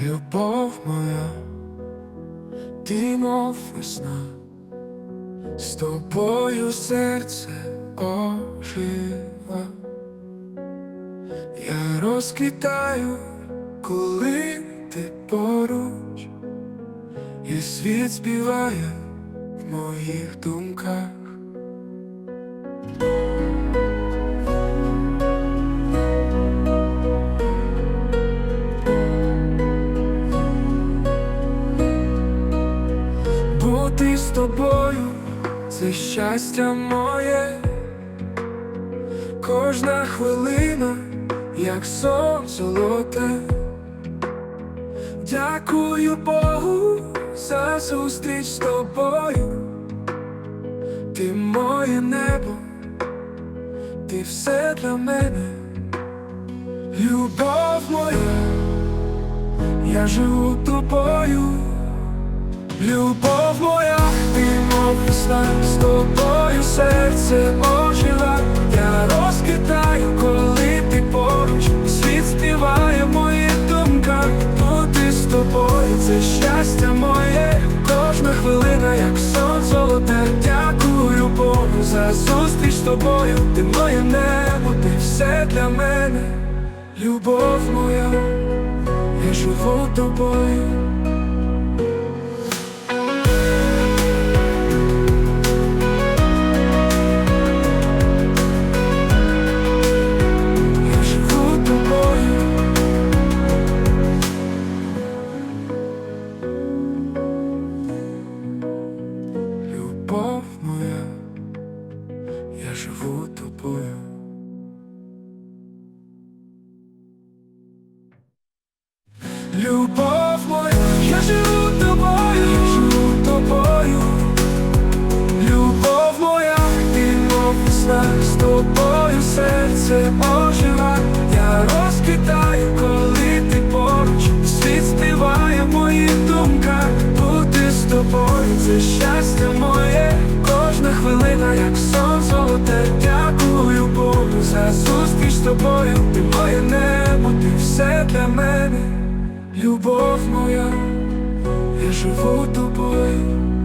Любов моя, ти мов весна, з тобою серце ожива. Я розквітаю, коли ти поруч, і світ співає в моїх думках. Тобою це щастя моє, кожна хвилина, як сон золоте. Дякую Богу за зустріч з тобою. Ти моє небо, ти все для мене, любов моя, я живу тобою. Любов моя, це щастя моє, кожна хвилина, як сон золоте. Дякую Богу за зустріч з тобою. Ти моє небо, ти все для мене, любов моя, я живу тобою. Я живу тобою. Любов моя, я живу тобою, я живу тобою. Любов моя, ти мов весна, з тобою серце ожива. Я розквітаю, коли ти поруч, світ співає в моїх думках. Бути з тобою, це щастя моє, кожна хвилина, як сон золоте. Дякую Богу за зустріч з тобою. Ти моє небо, ти все для мене, любов моя, я живу тобою.